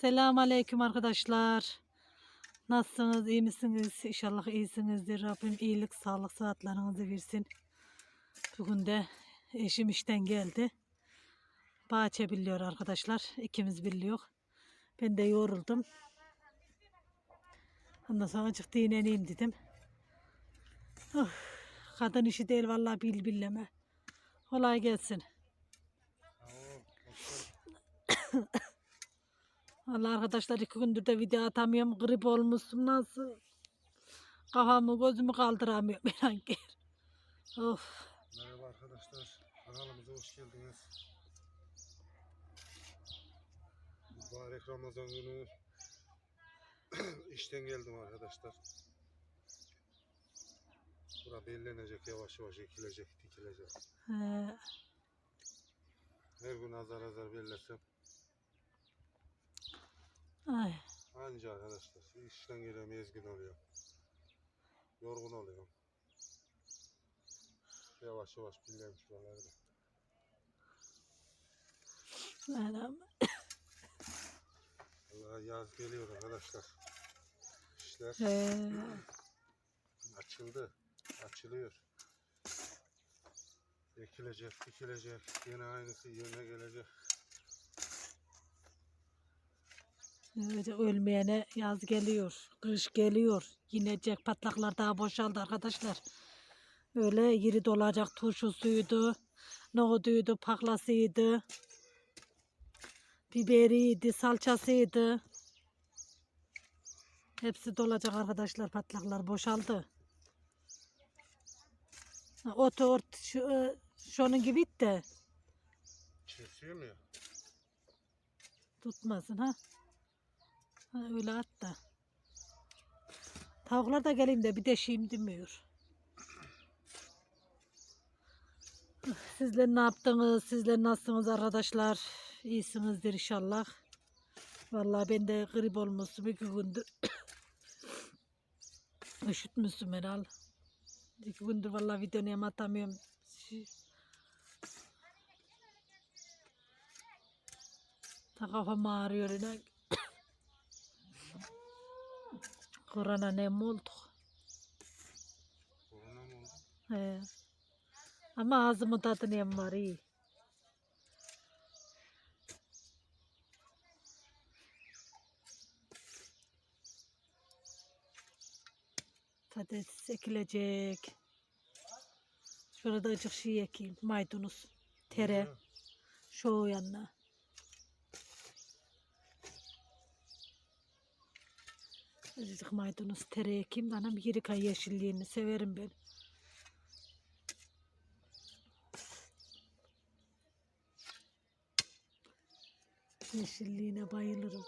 Selamun Aleyküm arkadaşlar. Nasılsınız? iyi misiniz? İnşallah iyisinizdir. Rabbim iyilik, sağlık, sıhhatlerinizi versin. Bugün de eşim işten geldi. Bahçe biliyor arkadaşlar. İkimiz biliyor. Ben de yoruldum. Ondan sonra çıktı dinleneyim dedim. Oh, kadın işi değil vallahi bil billeme. Kolay gelsin. Vallahi arkadaşlar iki gündür de video atamıyorum. Grip olmuşum nasıl? Kafamı gözümü kaldıramıyorum. inan ki. of. Merhaba arkadaşlar, kanalımıza hoş geldiniz. Mübarek Ramazan günü işten geldim arkadaşlar. Bura bellenecek, yavaş yavaş ekilecek, dikilecek. Ee, Her gün azar azar bellesem ay. anca arkadaşlar. İşten geliyorum, ezgin oluyor. Yorgun oluyorum. Yavaş yavaş billerim şuraları da. Anam. Allah yaz geliyor arkadaşlar. İşler Ee, açıldı. Açılıyor. Ekilecek, dikilecek. Yine aynısı yerine gelecek. Öyle ölmeyene yaz geliyor. Kış geliyor. Yinecek patlaklar daha boşaldı arkadaşlar. Öyle yeri dolacak turşusuydu. Nohuduydu, paklasıydı. Biberiydi, salçasıydı. Hepsi dolacak arkadaşlar patlaklar boşaldı. Otu ort, şu, e, şunun gibi de Kesiyor mu ya? tutmasın ha. Öyle at da. Tavuklar da geleyim de bir deşeyim demiyor. Sizler ne yaptınız? Sizler nasılsınız arkadaşlar? İyisinizdir inşallah. Vallahi ben de grip olmuşum iki gündür. Üşütmüşsün herhal. İki gündür vallahi videoyu atamıyorum. Ta kafam ağrıyor inan. Korona ne olduk. Korona mı oldu? He. Ama ağzımın tadı nem var iyi. Patates ekilecek. Şurada acık şey ekeyim. Maydanoz. Tere. Şu yanına. Azıcık maydanoz tere ekeyim de anam yeri kay yeşilliğini severim ben. Yeşilliğine bayılırım.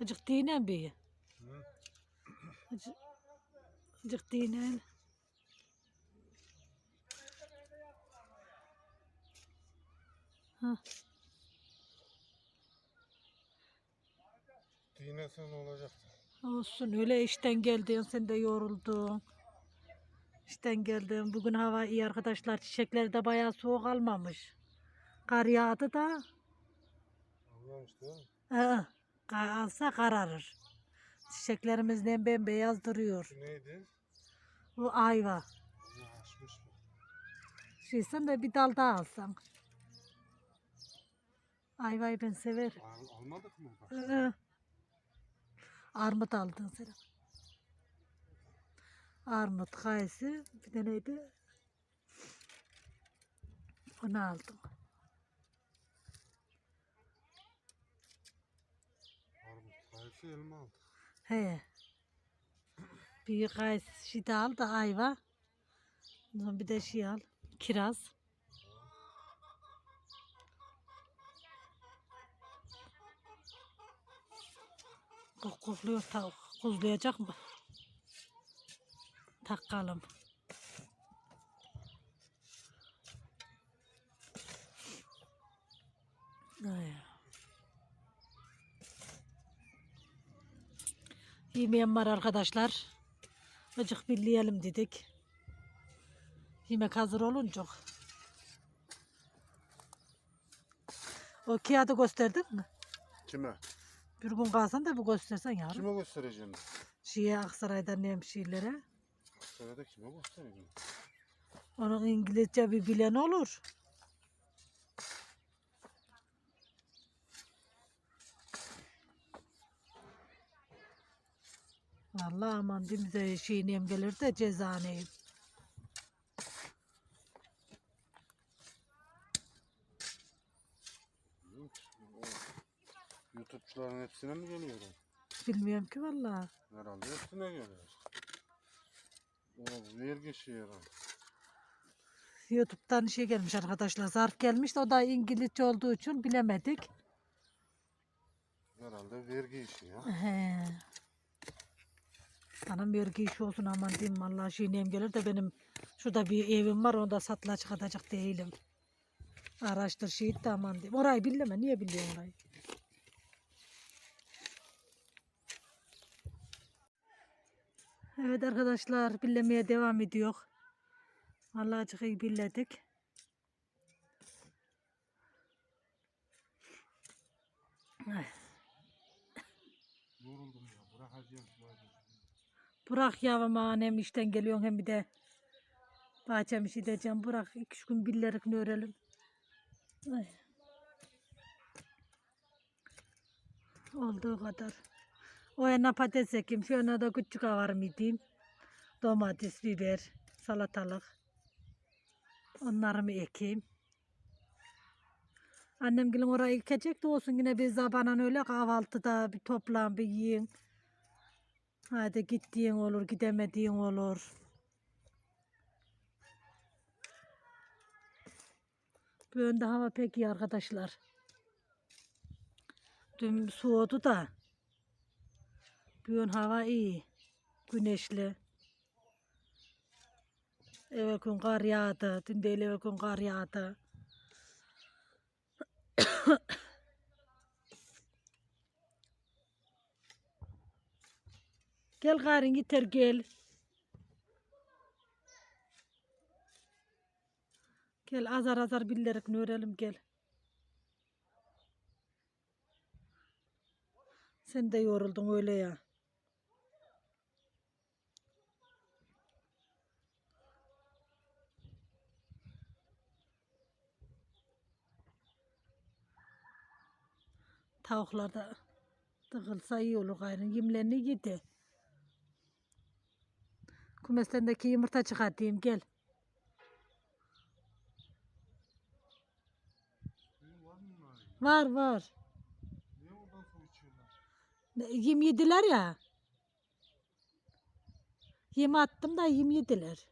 Acık dinen bir. Acık, acık dinen. Ha. Dinlesen olacaktı? Olsun öyle işten geldin sen de yoruldun. İşten geldin. Bugün hava iyi arkadaşlar. Çiçekler de bayağı soğuk almamış. Kar yağdı da. Anlamış değil mi? Aa, kar alsa kararır. Çiçeklerimizden bembeyaz duruyor. Şu neydi? Bu ayva. Açmış mı? Şeysen de bir dal daha alsan. Ayvayı ben severim. Al, almadık mı? Bak. Ee, Armut aldın sen. Armut, kayısı, bir de neydi? Onu aldım. Armut, kayısı elma aldık. He. Bir kayısı şey de al da ayva. Bir de şey al. Kiraz. Kuzluyor, ta, kuzlayacak mı? Takalım. Ay. Yemeğim var arkadaşlar. Acık birleyelim dedik. Yemek hazır olunca. O kağıdı gösterdin mi? Kime? Bir gün kalsan da bir göstersen yavrum. Kime göstereceğim? Şeye Aksaray'dan şeylere. Hastanede kime göstereceğim? Onun İngilizce bir bilen olur. Vallahi aman dimize şeyineyim gelir de cezaneyim. YouTube'çuların hepsine mi geliyor? o? Bilmiyorum ki vallahi. Herhalde hepsine geliyor. O vergi şeyi herhalde. YouTube'dan şey gelmiş arkadaşlar. Zarf gelmiş de o da İngilizce olduğu için bilemedik. Herhalde vergi işi ya. He. Anam vergi işi olsun aman diyeyim vallahi şeyineyim gelir de benim şurada bir evim var onu da satılığa çıkartacak değilim. Araştır şehit de aman diyeyim. Orayı bilme niye biliyorsun orayı? Evet arkadaşlar billemeye devam ediyor. Vallahi açık iyi billedik. Ay. Yoruldum ya. Bırakacağım. Bırak yavrum annem işten geliyorsun hem bir de bahçem işi diyeceğim. Bırak iki gün billerini örelim. Ay. Olduğu kadar. O yana patates ekeyim. Şu yana da küçük avarım edeyim. Domates, biber, salatalık. Onları mı ekeyim? Annem gelin orayı ekecek de olsun yine bir zabanan öyle kahvaltıda bir toplan bir yiyin. Hadi gittiğin olur, gidemediğin olur. Bu yönde hava pek iyi arkadaşlar. Dün soğudu da. Bugün hava iyi. Güneşli. Evvel gün kar yağdı. Dün değil evvel gün kar yağdı. Gel garin yeter gel. Gel azar azar billerek örelim gel. Sen de yoruldun öyle ya. Tavuklar da tıkılsa iyi olur gayrı. Yemlerini yedi. Kumestendeki yumurta çıkartayım gel. Var var. Yem yediler ya. Yem attım da yem yediler.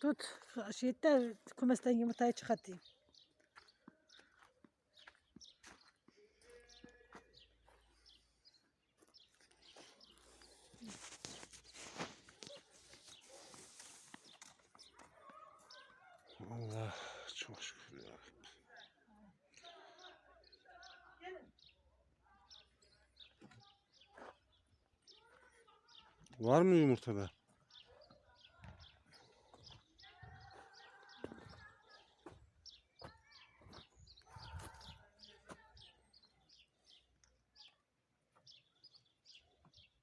Tut. Şeyde kumesten yumurtayı çıkartayım. Allah çok şükür ya. Var mı yumurtada?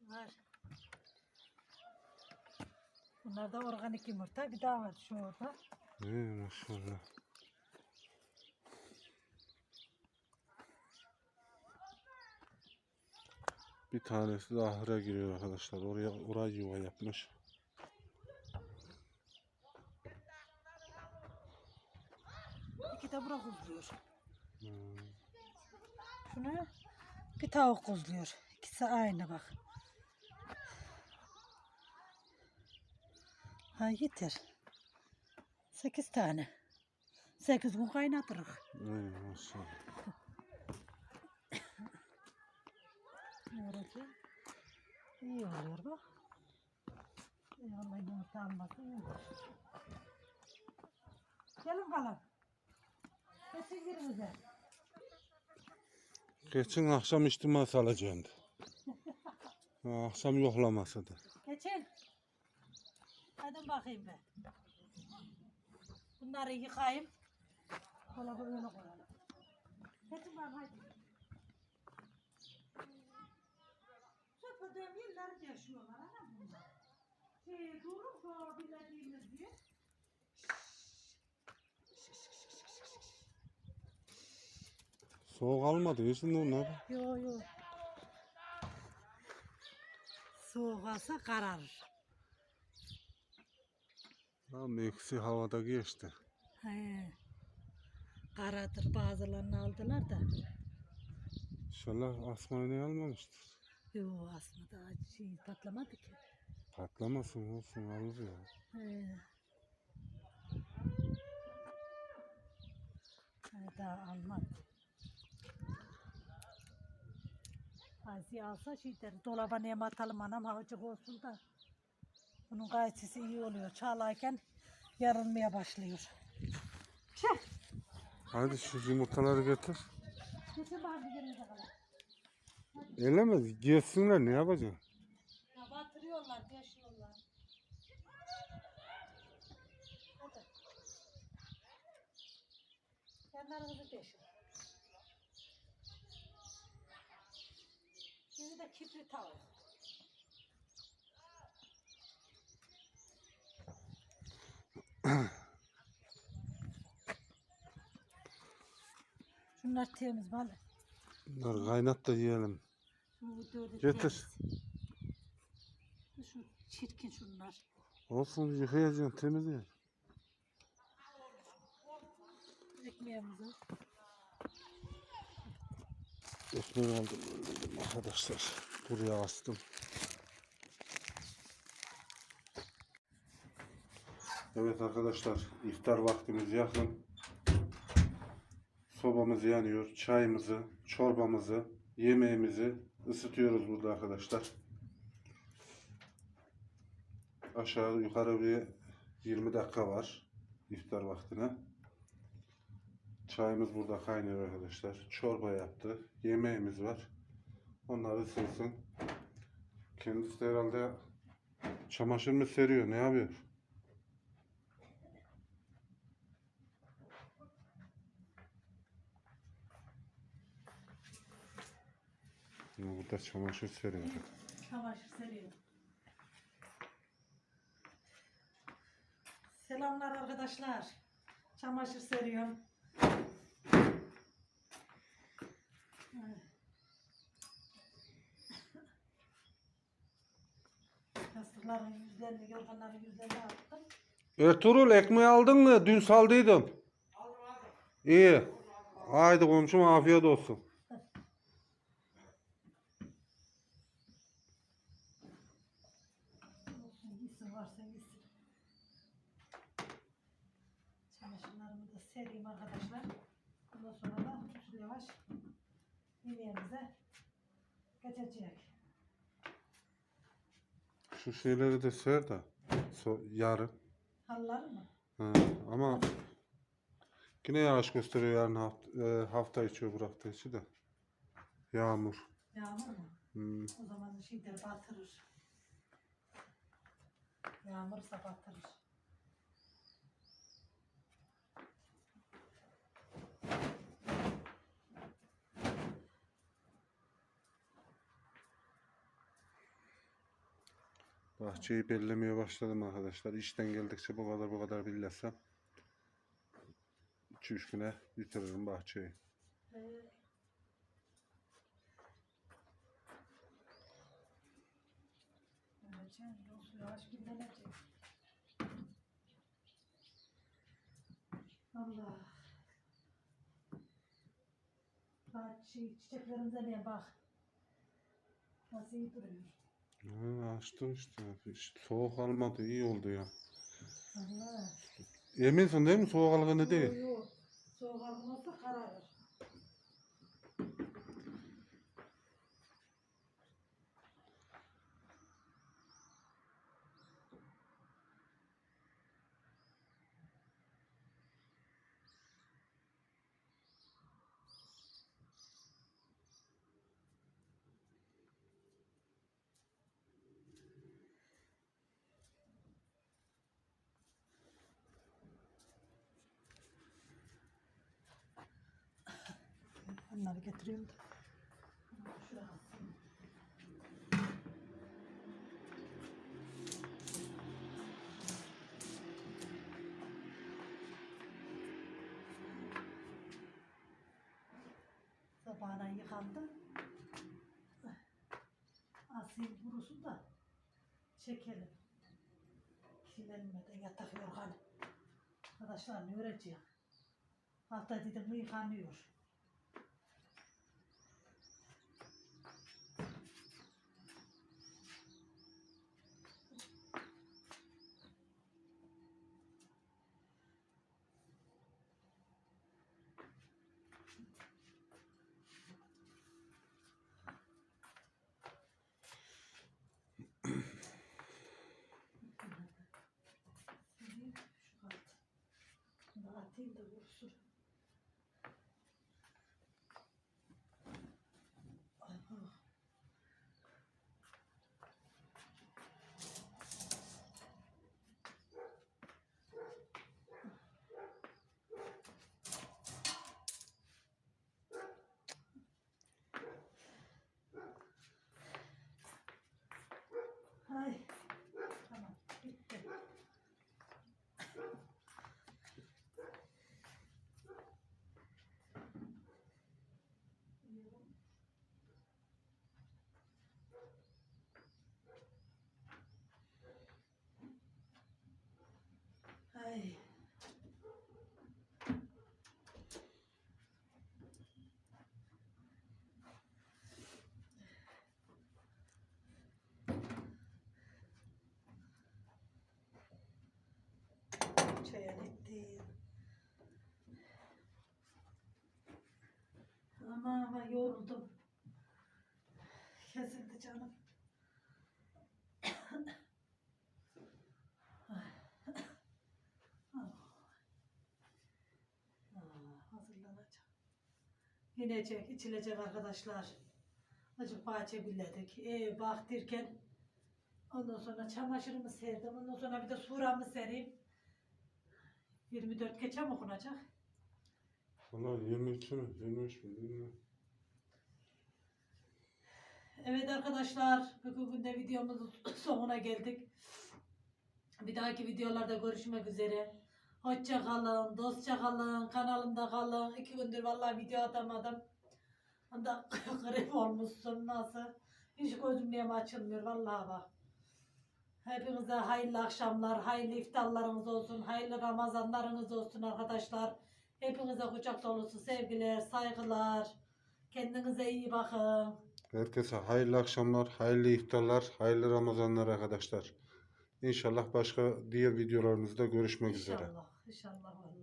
Var. Bunlar organik yumurta. Bir daha var şu orada. İyi maşallah. Bir tanesi de ahıra giriyor arkadaşlar. Oraya oraya yuva yapmış. İki de bura kuzluyor. Hmm. Şunu bir tavuk kuzluyor. İkisi aynı bak. Ha yeter. Sekiz tane. Sekiz gün kaynatırız. İyi maşallah. İyi oluyor bak. Eyvallah yumurta alması iyi olur. Gelin bakalım. Geçin yerinize. Geçen akşam içtima salacaktı. Akşam yoklaması da. Geçin. Hadi bakayım ben. Bunları yıkayayım. Dolabı öyle koyalım. Hadi var hadi. Söpürdüğüm yerleri yaşıyorlar ana bunlar. Şey, durur sonra bilediğimiz diye. Soğuk almadı yesin onlar. Yo yo. Soğuk alsa kararır. Ama eksi havada geçti. He. Karadır bazılarını aldılar da. İnşallah asma iğneyi almamıştır. Yo aslında daha şey patlamadı ki. Patlamasın olsun alır ya. He. Daha almadı. Aziz alsa şey der, dolaba neye atalım anam havacık olsun da. Bunun gayetisi iyi oluyor. Çağlarken yarılmaya başlıyor. Çek. Hadi şu yumurtaları getir. Kesin bari yerine kadar. Elemez. Gelsinler ne yapacaksın? Ya batırıyorlar, yaşıyorlar. Hadi. Yanlarınızı deşin. Şimdi de kibrit al. Şunlar temiz bana. Bunları kaynat da yiyelim. Dördü Getir. temiz. Şu çirkin şunlar. Olsun yıkayacaksın temiz ya. Ekmeğimizi. Ekmek aldım öldürdüm arkadaşlar. Buraya astım. Evet arkadaşlar iftar vaktimiz yakın. Sobamız yanıyor. Çayımızı, çorbamızı, yemeğimizi ısıtıyoruz burada arkadaşlar. Aşağı yukarı bir 20 dakika var iftar vaktine. Çayımız burada kaynıyor arkadaşlar. Çorba yaptı. Yemeğimiz var. Onlar ısınsın. Kendisi de herhalde çamaşır mı seriyor? Ne yapıyor? Ama Burada çamaşır seriyor. Çamaşır seriyor. Selamlar arkadaşlar. Çamaşır seriyorum. Yastıkların yüzlerini, yorganların yüzlerini attım. Ertuğrul ekmeği aldın mı? Dün saldıydım. İyi. Haydi komşum afiyet olsun. Olsun gitsin varsa gitsin. Çamaşırlarımı da sereyim arkadaşlar. Ondan sonra da usul yavaş yemeğimize geçecek. Şu şeyleri de ser de. So yarın. Hallar mı? Ha, ama yine yağış gösteriyor yarın hafta, e, hafta içi öbür hafta içi de. Yağmur. Yağmur mu? Hmm. O zaman şeyleri batırır. Yağmursa batırır. Bahçeyi bellemeye başladım arkadaşlar. İşten geldikçe bu kadar bu kadar billesem 2-3 güne bitiririm bahçeyi. Yol yavaş dinlenecek. Allah. Bak şey, çiçeklerimize ne bak. Nasıl iyi duruyor. Ha, açtım işte. Hiç soğuk almadı. iyi oldu ya. Allah. Eminsin değil mi soğuk algını değil? Yok yok. Soğuk algınlıkta kararır. Şunları getiriyorum da. Sabahına yıkandı. Asayım kurusun da çekelim. Kirlenmeden yatak yorgan. Arkadaşlar ne öğreteceğim? Hafta dedim yıkanıyor. 定的不是。Gitti. Ama ama yoruldum. Kesildi canım. Aa, hazırlanacak. İnecek, içilecek arkadaşlar. Acık bahçe biledik. Ee, bak derken ondan sonra çamaşırımı serdim. Ondan sonra bir de suramı sereyim. 24 geçe mi okunacak? Valla 23 mi? 23 mi? Bilmiyorum. Evet arkadaşlar, bugün de videomuzun sonuna geldik. Bir dahaki videolarda görüşmek üzere. Hoşça kalın, dostça kalın, kanalımda kalın. İki gündür vallahi video atamadım. Onda grip olmuşsun nasıl? Hiç gözüm niye açılmıyor vallahi bak. Hepinize hayırlı akşamlar, hayırlı iftarlarınız olsun, hayırlı Ramazanlarınız olsun arkadaşlar. Hepinize kucak dolusu sevgiler, saygılar. Kendinize iyi bakın. Herkese hayırlı akşamlar, hayırlı iftarlar, hayırlı Ramazanlar arkadaşlar. İnşallah başka diğer videolarımızda görüşmek üzere. İnşallah, inşallah.